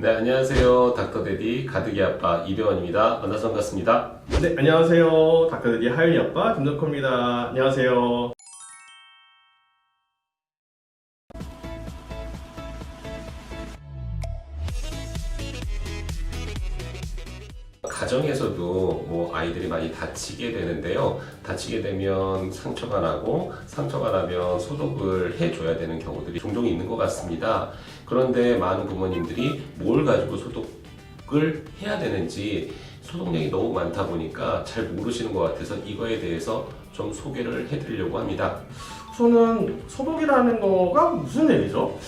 네, 안녕하세요. 닥터데디 가득이 아빠 이대원입니다. 만나서 반갑습니다. 네, 안녕하세요. 닥터데디 하율이 아빠 김덕호입니다. 안녕하세요. 가정에서도 뭐 아이들이 많이 다치게 되는데요. 다치게 되면 상처가 나고 상처가 나면 소독을 해줘야 되는 경우들이 종종 있는 것 같습니다. 그런데 많은 부모님들이 뭘 가지고 소독을 해야 되는지 소독량이 너무 많다 보니까 잘 모르시는 것 같아서 이거에 대해서 좀 소개를 해드리려고 합니다. 우선은 소독이라는 거가 무슨 얘기죠?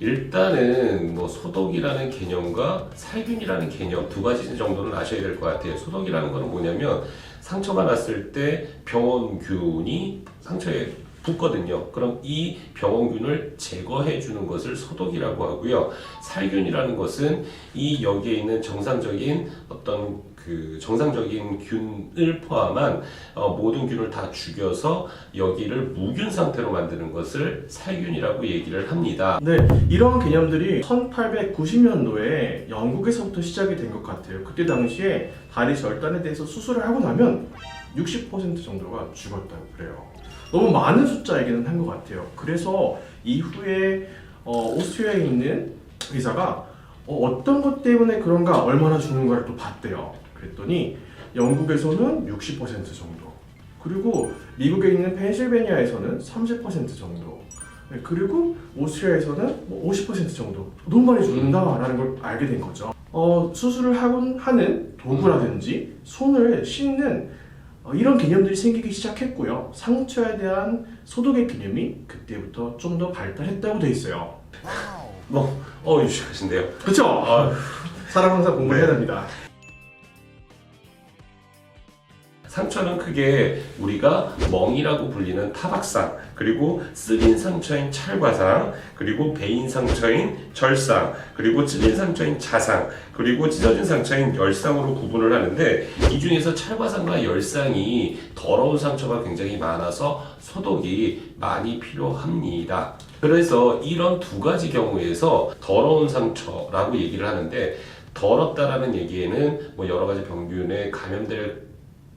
일단은 뭐 소독이라는 개념과 살균이라는 개념 두 가지 정도는 아셔야 될 것 같아요. 소독이라는 거는 뭐냐면 상처가 났을 때 병원균이 상처에 붙거든요. 그럼 이 병원균을 제거해 주는 것을 소독이라고 하고요. 살균이라는 것은 이 여기에 있는 정상적인 어떤 그 정상적인 균을 포함한 어, 모든 균을 다 죽여서 여기를 무균 상태로 만드는 것을 살균이라고 얘기를 합니다. 네, 이런 개념들이 1890년도에 영국에서부터 시작이 된 것 같아요. 그때 당시에 다리 절단에 대해서 수술을 하고 나면 60% 정도가 죽었다고 그래요. 너무 많은 숫자이기는 한 것 같아요. 그래서 이후에 어, 오스트리아에 있는 의사가 어, 떤것 때문에 그런가 얼마나 죽는가를 또 봤대요. 그랬더니 영국에서는 60% 정도, 그리고 미국에 있는 펜실베니아에서는 30% 정도, 네, 그리고 오스트리아에서는 뭐 50% 정도 너무 많이 죽는다라는 걸 알게 된 거죠. 어, 수술을 하는 도구라든지 손을 씻는 어, 이런 개념들이 생기기 시작했고요. 상처에 대한 소독의 개념이 그때부터 좀 더 발달했다고 돼 있어요. 뭐, 어, 유식하신데요. 그렇죠? 아, 사람 항상 공부해야 네. 됩니다. 상처는 크게 우리가 멍이라고 불리는 타박상, 그리고 쓰린 상처인 찰과상, 그리고 베인 상처인 절상, 그리고 찔린 상처인 자상, 그리고 찢어진 상처인 열상으로 구분을 하는데 이 중에서 찰과상과 열상이 더러운 상처가 굉장히 많아서 소독이 많이 필요합니다. 그래서 이런 두 가지 경우에서 더러운 상처라고 얘기를 하는데 더럽다라는 얘기에는 뭐 여러 가지 병균에 감염될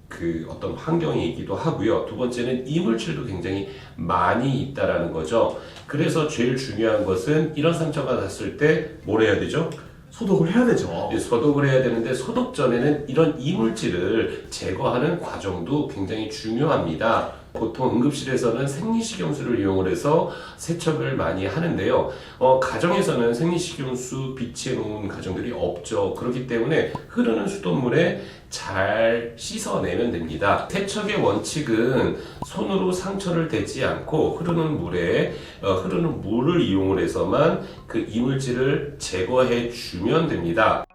그 어떤 환경이기도 하고요. 두 번째는 이물질도 굉장히 많이 있다라는 거죠. 그래서 제일 중요한 것은 이런 상처가 났을 때 뭘 해야 되죠? 소독을 해야 되죠. 예, 소독을 해야 되는데 소독 전에는 이런 이물질을 제거하는 과정도 굉장히 중요합니다. 보통 응급실에서는 생리식염수를 이용을 해서 세척을 많이 하는데요. 어, 가정에서는 생리식염수 비치해 놓은 가정들이 없죠. 그렇기 때문에 흐르는 수돗물에 잘 씻어내면 됩니다. 세척의 원칙은 손으로 상처를 대지 않고 흐르는 물에 어, 흐르는 물을 이용을 해서만 그 이물질을 제거해 주면 됩니다.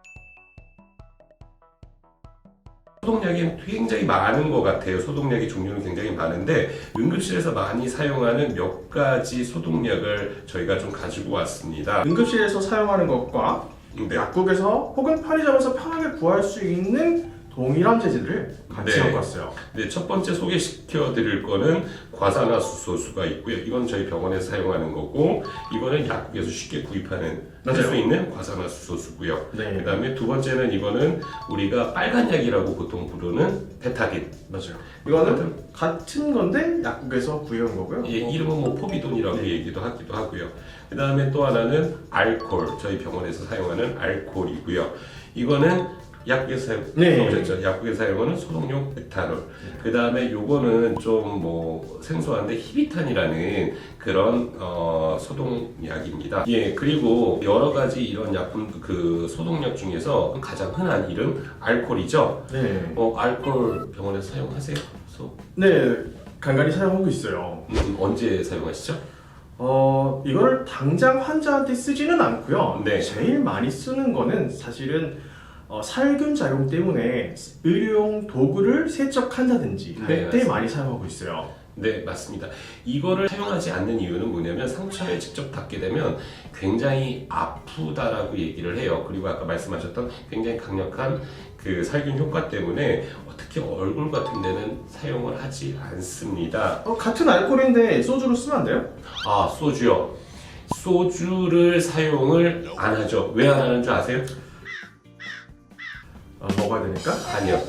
소독약이 굉장히 많은 것 같아요. 소독약의 종류는 굉장히 많은데 응급실에서 많이 사용하는 몇 가지 소독약을 저희가 좀 가지고 왔습니다. 응급실에서 사용하는 것과 네. 약국에서 혹은 편의점에서 편하게 구할 수 있는 동일한 재질을 같이 네. 갖고 왔어요. 네, 첫 번째 소개시켜 드릴 거는 과산화 수소수가 있고요. 이건 저희 병원에서 사용하는 거고 이거는 약국에서 쉽게 구입하는 맞아요. 있는 과산화 수소수고요. 네, 그다음에 두 번째는 이거는 우리가 빨간 약이라고 보통 부르는 베타딘. 맞아요. 이거는 같은 건데 약국에서 구해온 거고요. 예, 이름은 뭐 포비돈이라고 얘기도 하기도 하고요. 그 다음에 또 하나는 알콜, 저희 병원에서 사용하는 알콜이고요. 이거는 약국에서 사용, 네. 보셨죠? 약국에서 사용하는 소독용 에탄올. 그 다음에 요거는 좀 뭐 생소한데 히비탄이라는 그런 어, 소독약입니다. 예, 그리고 여러 가지 이런 약품 그 소독약 중에서 가장 흔한 이름 알콜이죠. 네, 어, 알콜 병원에서 사용하세요? 소, 네, 간간히 사용하고 있어요. 음, 언제 사용하시죠? 어, 이거를 당장 환자한테 쓰지는 않고요. 네. 제일 많이 쓰는 거는 사실은 어, 살균 작용 때문에 의료용 도구를 세척한다든지 할 네, 때 맞습니다. 많이 사용하고 있어요. 네, 맞습니다. 이거를 사용하지 않는 이유는 뭐냐면 상처에 직접 닿게 되면 굉장히 아프다라고 얘기를 해요. 그리고 아까 말씀하셨던 굉장히 강력한 그 살균 효과 때문에 특히 얼굴 같은 데는 사용을 하지 않습니다. 어, 같은 알코올인데 소주로 쓰면 안 돼요? 아, 소주요. 소주를 사용을 안 하죠. 왜 안 하는 줄 아세요? 어, 먹어야 되니까. 아니요.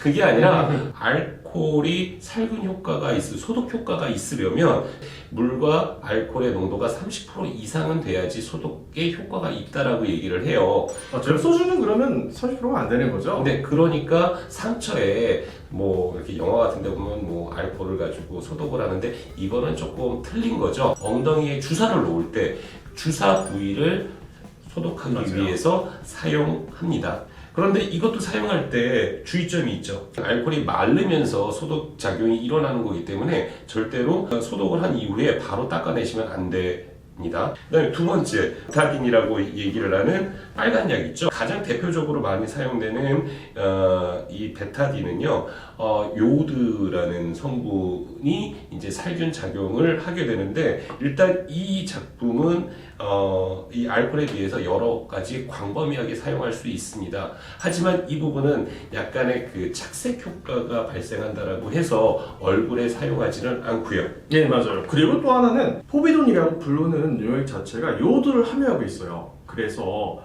그게 아니라 알코올이 살균 효과가 있, 소독 효과가 있으려면 물과 알코올의 농도가 30% 이상은 돼야지 소독에 효과가 있다라고 얘기를 해요. 아, 제 소주는 그러면 30%가 안 되는 거죠? 근데 그러니까 상처에 뭐 이렇게 영화 같은 데 보면 뭐 알코올을 가지고 소독을 하는데 이거는 조금 틀린 거죠. 엉덩이에 주사를 놓을 때 주사 부위를 소독하기 맞아요. 위해서 사용합니다. 그런데 이것도 사용할 때 주의점이 있죠. 알코올이 마르면서 소독 작용이 일어나는 거기 때문에 절대로 소독을 한 이후에 바로 닦아내시면 안 됩니다. 그다음에 두 번째 베타딘이라고 얘기를 하는 빨간 약 있죠. 가장 대표적으로 많이 사용되는 어, 이 베타딘은요, 어, 요드라는 성분이 이제 살균 작용을 하게 되는데 일단 이 작품은 어, 이 알코올에 비해서 여러 가지 광범위하게 사용할 수 있습니다. 하지만 이 부분은 약간의 그 착색 효과가 발생한다라고 해서 얼굴에 사용하지는 않고요. 네 맞아요. 그리고 또 하나는 포비돈이라고 부르는 용액 자체가 요오드를 함유하고 있어요. 그래서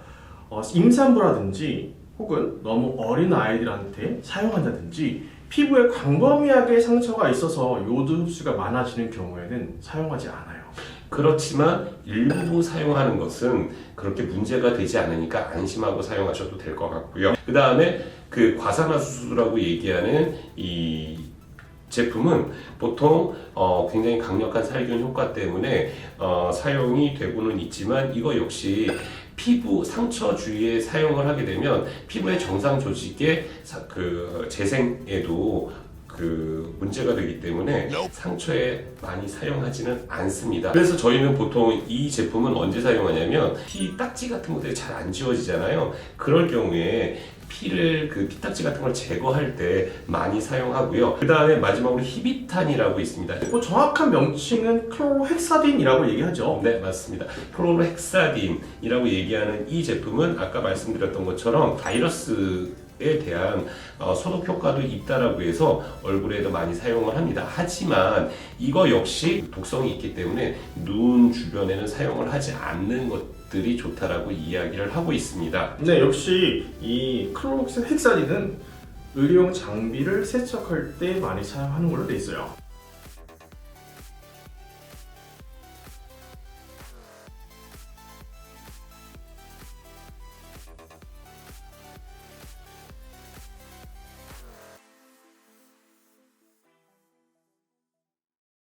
어, 임산부라든지 혹은 너무 어린 아이들한테 사용한다든지 피부에 광범위하게 상처가 있어서 요오드 흡수가 많아지는 경우에는 사용하지 않아요. 그렇지만 일부 사용하는 것은 그렇게 문제가 되지 않으니까 안심하고 사용하셔도 될 것 같고요. 그 다음에 그 과산화수소라고 얘기하는 이 제품은 보통 어, 굉장히 강력한 살균 효과 때문에 어, 사용이 되고는 있지만 이거 역시 피부 상처 주위에 사용을 하게 되면 피부의 정상 조직의 사- 그 재생에도 그 문제가 되기 때문에 상처에 많이 사용하지는 않습니다. 그래서 저희는 보통 이 제품은 언제 사용하냐면 피 딱지 같은 것들이 잘 안 지워지잖아요. 그럴 경우에 피를 그 피딱지 같은 걸 제거할 때 많이 사용하고요. 그 다음에 마지막으로 히비탄이라고 있습니다. 뭐 정확한 명칭은 클로로헥사딘이라고 얘기하죠. 네, 맞습니다. 프로로헥사딘이라고 얘기하는 이 제품은 아까 말씀드렸던 것처럼 바이러스 에 대한 어, 소독 효과도 있다라고 해서 얼굴에도 많이 사용을 합니다. 하지만 이거 역시 독성이 있기 때문에 눈 주변에는 사용을 하지 않는 것들이 좋다라고 이야기를 하고 있습니다. 네, 역시 이 클로로헥사딘은 의료용 장비를 세척할 때 많이 사용하는 걸로 돼 있어요.